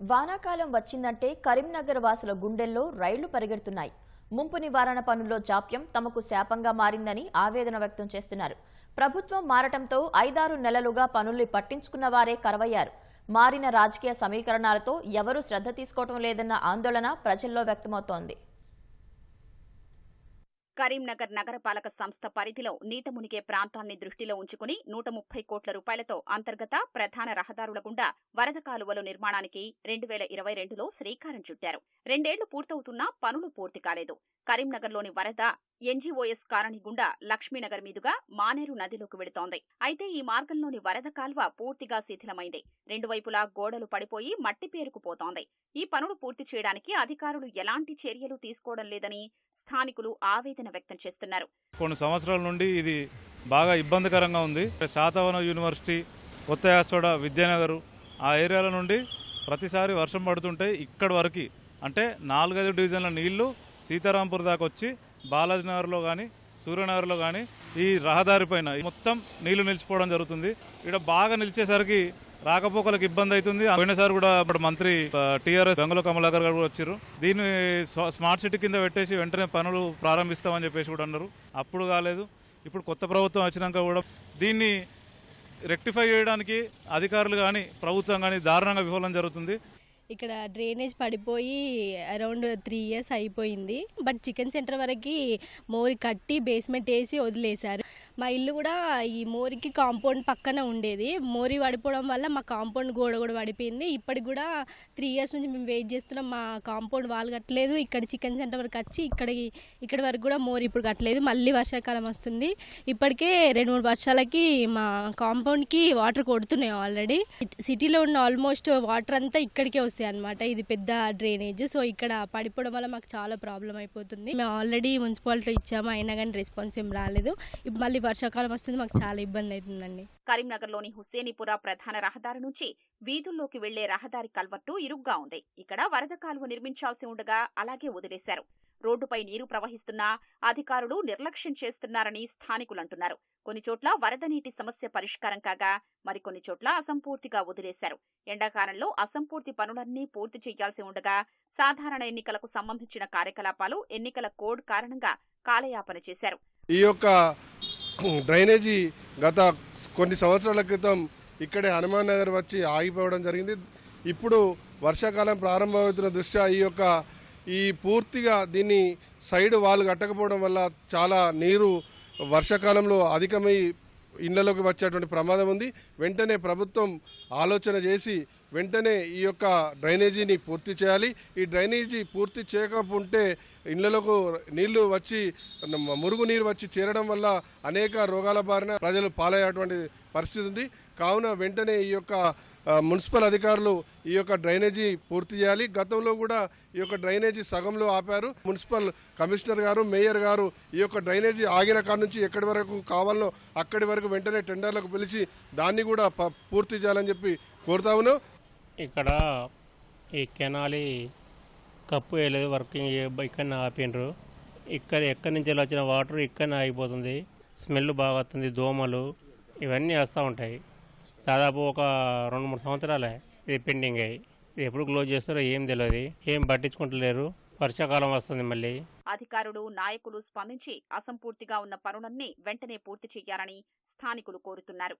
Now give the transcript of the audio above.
వానాకాలం వచ్చిందంటే కరీంనగర్ వాసుల గుండెల్లో రైళ్ళు పరిగెడుతున్నాయి. ముంపు నివారణ పనుల్లో జాప్యం తమకు శాపంగా మారిందని ఆవేదన వ్యక్తం చేస్తున్నారు. ప్రభుత్వం మారటంతో ఐదారు నెలలుగా పనుల్ని పట్టించుకున్న వారే కరవయ్యారు. మారిన రాజకీయ సమీకరణాలతో ఎవరూ శ్రద్ధ తీసుకోవటం లేదన్న ఆందోళన ప్రజల్లో వ్యక్తమవుతోంది. కరీంనగర్ నగరపాలక సంస్థ పరిధిలో నీట మునిగే ప్రాంతాల్ని దృష్టిలో ఉంచుకుని నూట ముప్పై కోట్ల రూపాయలతో అంతర్గత ప్రధాన రహదారుల గుండా వరద కాలువలు నిర్మాణానికి రెండు వేల ఇరవై రెండులో శ్రీకారం చుట్టారు. రెండేళ్ళు పూర్తవుతున్నా పనులు పూర్తి కాలేదు. కరీంనగర్లోని వరద ఎన్జీఓఎస్ కాలనీ గుండా లక్ష్మీనగర్ మీదుగా మానేరు నదిలోకి వెడుతోంది. అయితే ఈ మార్గంలోని వరద కాల్వ పూర్తిగా శిథిలమైంది. రెండు వైపులా గోడలు పడిపోయి మట్టి పేరుకుపోతోంది. ఈ పనులు పూర్తి చేయడానికి అధికారులు ఎలాంటి చర్యలు తీసుకోవడం లేదని స్థానికులు ఆవేదన వ్యక్తం చేస్తున్నారు. కొన్ని సంవత్సరాల నుండి ఇది బాగా ఇబ్బందికరంగా ఉంది. శాతవన యూనివర్సిటీ కొత్త యాసోడ విద్యానగర్ ఆ ఏరియాల నుండి ప్రతిసారి వర్షం పడుతుంటే ఇక్కడి వరకు అంటే నాలుగైదు డివిజన్ల నీళ్ళు సీతారాంపూర్ దాకా వచ్చి బాలాజీనగర్లో కానీ సూర్యనగర్లో కానీ ఈ రహదారి పైన మొత్తం నీళ్ళు నిలిచిపోవడం జరుగుతుంది. ఇక్కడ బాగా నిలిచేసరికి రాకపోకలకు ఇబ్బంది అవుతుంది. పోయినసారి కూడా ఇప్పుడు మంత్రి టీఆర్ఎస్ గంగుల కమలాకర్ గారు కూడా వచ్చారు దీన్ని స్మార్ట్ సిటీ కింద పెట్టేసి వెంటనే పనులు ప్రారంభిస్తామని చెప్పేసి కూడా అన్నారు. అప్పుడు కాలేదు. ఇప్పుడు కొత్త ప్రభుత్వం వచ్చినాక కూడా దీన్ని రెక్టిఫై చేయడానికి అధికారులు కానీ ప్రభుత్వం కానీ దారుణంగా విఫలం జరుగుతుంది. ఇక్కడ డ్రైనేజ్ పడిపోయి అరౌండ్ త్రీ ఇయర్స్ అయిపోయింది. బట్ చికెన్ సెంటర్ వరకు మోరి కట్టి బేస్మెంట్ వేసి వదిలేశారు. మా ఇల్లు కూడా ఈ మోరికి కాంపౌండ్ పక్కన ఉండేది. మోరి పడిపోవడం వల్ల మా కాంపౌండ్ గోడ కూడా పడిపోయింది. ఇప్పటికి కూడా త్రీ ఇయర్స్ నుంచి మేము వెయిట్ చేస్తున్నాం. మా కాంపౌండ్ వాల్ కట్టలేదు. ఇక్కడ చికెన్ సెంటర్ వరకు వచ్చి ఇక్కడికి ఇక్కడి వరకు కూడా మోరి ఇప్పుడు కట్టలేదు. మళ్ళీ వర్షాకాలం వస్తుంది. ఇప్పటికే రెండు మూడు వర్షాలకి మా కాంపౌండ్కి వాటర్ కొడుతున్నాయి ఆల్రెడీ. సిటీలో ఉన్న ఆల్మోస్ట్ వాటర్ అంతా ఇక్కడికే వస్తాయి అనమాట ఇది పెద్ద డ్రైనేజ్. సో ఇక్కడ పడిపోవడం వల్ల మాకు చాలా ప్రాబ్లం అయిపోతుంది. మేము ఆల్రెడీ మున్సిపాలిటీ ఇచ్చాము. అయినా కానీ రెస్పాన్స్ ఏం రాలేదు. ఇప్పుడు మళ్ళీ వర్షాకాలం వస్తుంది మాకు చాలా ఇబ్బంది అవుతుందండి. కరీంనగర్లోని హుస్సేనిపుర ప్రధాన రహదారి నుంచి వీధుల్లోకి వెళ్ళే రహదారి కల్వర్టు ఇరుగ్గా ఉంది. ఇక్కడ వరద కాలువ నిర్మించాల్సి ఉండగా అలాగే వదిలేశారు. రోడ్డుపై నీరు ప్రవహిస్తున్నా అధికారులు నిర్లక్ష్యం చేస్తున్నారని స్థానికులు అంటున్నారు కొన్ని చోట్ల వరద నీటి సమస్య పరిష్కారం కాగా మరికొన్ని చోట్ల అసంపూర్తిగా వదిలేశారు. ఎండాకాలంలో అసంపూర్తి పనులన్నీ పూర్తి చేయాల్సి ఉండగా సాధారణ ఎన్నికలకు సంబంధించిన కార్యకలాపాలు ఎన్నికల కోడ్ కారణంగా కాలయాపన చేశారు. ఈ యొక్క డ్రైనేజీ గత కొన్ని సంవత్సరాల క్రితం ఇక్కడే హనుమాన్ నగర్ వచ్చి ఆగిపోవడం జరిగింది. ఇప్పుడు వర్షాకాలం ప్రారంభమవుతున్న దృష్ట్యా ఈ యొక్క ఈ పూర్తిగా దీన్ని సైడ్ వాళ్ళు కట్టకపోవడం వల్ల చాలా నీరు వర్షాకాలంలో అధికమై ఇళ్ళలోకి వచ్చేటువంటి ప్రమాదం ఉంది. వెంటనే ప్రభుత్వం ఆలోచన చేసి వెంటనే ఈ యొక్క డ్రైనేజీని పూర్తి చేయాలి. ఈ డ్రైనేజీ పూర్తి చేయకపోతే ఇళ్ళలోకి నీళ్ళు వచ్చి మురుగు నీరు వచ్చి చేరడం వల్ల అనేక రోగాల బారిన ప్రజలు పాలయ్యేటువంటి పరిస్థితి ఉంది. కావున వెంటనే ఈ యొక్క మున్సిపల్ అధికారులు ఈ యొక్క డ్రైనేజీ పూర్తి చేయాలి. గతంలో కూడా ఈ యొక్క డ్రైనేజీ సగంలో ఆపారు. మున్సిపల్ కమిషనర్ గారు మేయర్ గారు ఈ యొక్క డ్రైనేజీ ఆగిన కాడ నుంచి ఎక్కడి వరకు కావాలనో అక్కడి వరకు వెంటనే టెండర్లకు పిలిచి దాన్ని కూడా ప- పూర్తి చేయాలని చెప్పి కోరుతా ఉన్నాం. ఇక్కడ ఈ కెనాలి కప్పు వేయలేదు వర్కింగ్ ఇక్కడనే ఆపిండ్రు. ఇక్కడ ఎక్కడి నుంచి వచ్చిన వాటర్ ఇక్కడనే ఆగిపోతుంది. స్మెల్ బాగా వస్తుంది దోమలు ఇవన్నీ వస్తూ ఉంటాయి. దాదాపు ఒక రెండు మూడు సంవత్సరాలే ఇది పెండింగ్ అయ్యి ఇది ఎప్పుడు క్లోజ్ చేస్తారో ఏం తెలియదు ఏం పట్టించుకుంటలేరు. వర్షాకాలం వస్తుంది మళ్ళీ. అధికారులు నాయకులు స్పందించి అసంపూర్తిగా ఉన్న పనులన్నీ వెంటనే పూర్తి చేయాలని స్థానికులు కోరుతున్నారు.